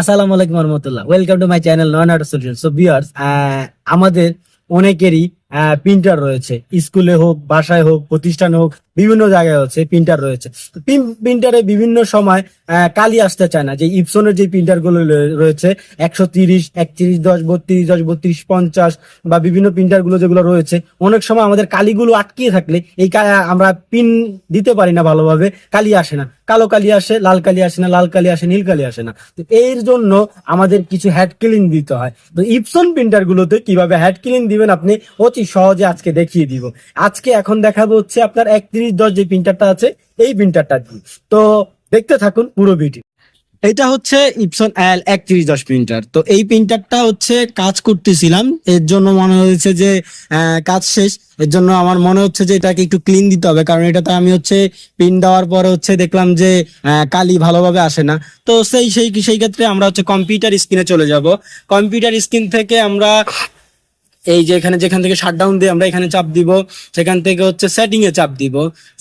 আসসালামু আলাইকুম রহমতুল্লাহ। Welcome to my channel non art solution so viewers আমাদের অনেকেরই প্রিন্টার রয়েছে। স্কুলে হোক, বাসায় হোক, প্রতিষ্ঠানে হোক বিভিন্ন জায়গায় হচ্ছে প্রিন্টার রয়েছে। প্রিন্টারে বিভিন্ন সময় কালি আসতে চায় না। যে ইপসনের যে প্রিন্টারগুলো রয়েছে, একশো তিরিশ, একত্রিশ, দশ, বত্রিশ দশ, বত্রিশ, পঞ্চাশ বা বিভিন্ন প্রিন্টারগুলো যেগুলো রয়েছে, অনেক সময় আমাদের কালিগুলো আটকিয়ে থাকলে এই আমরা পিন দিতে পারি না ভালোভাবে, কালি আসে না। কালো কালি আসে, লাল কালি আসে না, লাল কালি আসে, নীল কালি আসে না। তো এর জন্য আমাদের কিছু হ্যাড ক্লিন দিতে হয়। তো ইপসন প্রিন্টার গুলোতে কীভাবে হ্যাড ক্লিন দিবেন আপনি অতি সহজে আজকে দেখিয়ে দিব। আজকে এখন দেখাবো হচ্ছে আপনার একত্রিশ দশ যে প্রিন্টারটা আছে, এই প্রিন্টারটা দিয়ে। তো দেখতে থাকুন পুরো ভিডিও এটা হচ্ছে ইপসন এল একত্রিশ দশ প্রিন্টার তো এই প্রিন্টারটা হচ্ছে কাজ করতেছিলাম। এর জন্য মনে হয়েছে যে কাজ শেষ। এর জন্য আমার মনে হচ্ছে যে এটাকে একটু ক্লিন দিতে হবে। কারণ এটাতে আমি হচ্ছে পিন দেওয়ার পরে হচ্ছে দেখলাম যে কালি ভালোভাবে আসে না। তো সেই সেই সেই ক্ষেত্রে আমরা হচ্ছে কম্পিউটার স্ক্রিনে চলে যাব। কম্পিউটার স্ক্রিন থেকে আমরা এই যে এখানে যেখান থেকে শাটডাউন দিয়ে আমরা এখানে চাপ দিব, সেখান থেকে হচ্ছে সেটিং এ চাপ দিব।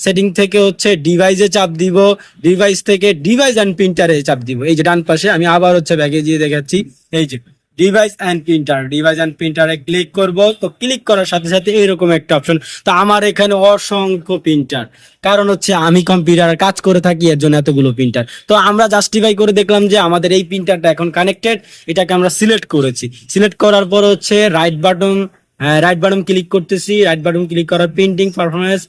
সেটিং থেকে হচ্ছে ডিভাইসে চাপ দিব ডিভাইস থেকে ডিভাইস অ্যান্ড প্রিন্টারে চাপ দিব। এই যে ডান পাশে, আমি আবার হচ্ছে ব্যাগে দিয়ে দেখাচ্ছি। এই যে device and printer device and প্রিন্টারে click করব, তো ক্লিক করার সাথে সাথে এরকম একটা অপশন তো আমার এখানে অসংখ্য প্রিন্টার কারণ হচ্ছে আমি কম্পিউটার কাজ করে থাকি, এর জন্য এতগুলো প্রিন্টার তো আমরা জাস্টিফাই করে দেখলাম যে আমাদের এই প্রিন্টারটা এখন কানেক্টেড এটাকে আমরা সিলেক্ট করেছি। সিলেক্ট করার পর হচ্ছে right button right button click করতেছি। রাইট বাটন ক্লিক করার প্রিন্টিং পারফরমেন্স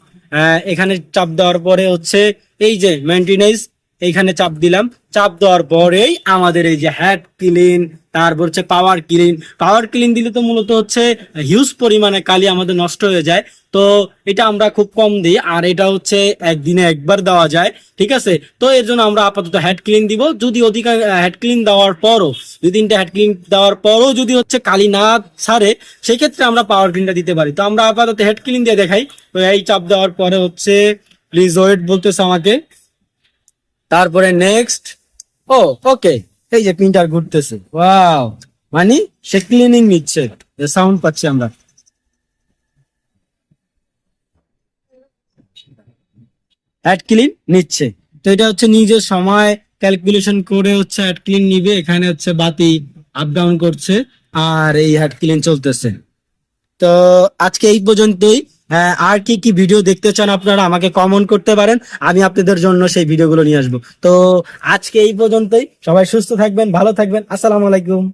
এখানে চাপ দেওয়ার পরে হচ্ছে এই যে মেনটেনেন্স এইখানে চাপ দিলাম। চাপ দেওয়ার পরেই আমাদের এই যে হ্যাড ক্লিন তারপর হচ্ছে পাওয়ার ক্লিন পাওয়ার ক্লিন দিলে তো মূলত হচ্ছে হিউজ পরিমাণে কালি আমাদের নষ্ট হয়ে যায়। তো এটা আমরা খুব কম দিই, আর এটা হচ্ছে একদিনে একবার দেওয়া যায়, ঠিক আছে? তো এর জন্য আমরা আপাতত হেড ক্লিন দিব। যদি অধিকার হেড ক্লিন দেওয়ার পরও, দুই তিনটা হেড ক্লিন দেওয়ার পরও যদি হচ্ছে কালি না ছাড়ে সেক্ষেত্রে আমরা পাওয়ার ক্লিনটা দিতে পারি। তো আমরা আপাতত হেড ক্লিন দিয়ে দেখাই। তো এই চাপ দেওয়ার পরে হচ্ছে প্লিজ ওয়েট বলতেছে আমাকে। তারপরে নেক্সট ও ওকে এই যে প্রিন্টার ঘুরতেছে ওয়াও মানে সে ক্লিনিং নিচ্ছে সাউন্ড পাচ্ছি আমরা। অ্যাড ক্লিন নিচ্ছে, তো এটা হচ্ছে নিজের সময় ক্যালকুলেশন করে হচ্ছে অ্যাড ক্লিন নিবে, এখানে হচ্ছে বাতি আপ ডাউন করছে, আর এই হ্যাড ক্লিন চলতেছে। তো আজকে এই পর্যন্তই। আর কি কি ভিডিও দেখতে চান আপনারা আমাকে কমেন্ট করতে পারেন, আমি আপনাদের জন্য সেই ভিডিওগুলো নিয়ে আসব। তো আজকে এই পর্যন্তই, সবাই সুস্থ থাকবেন, ভালো থাকবেন, আসসালামু আলাইকুম।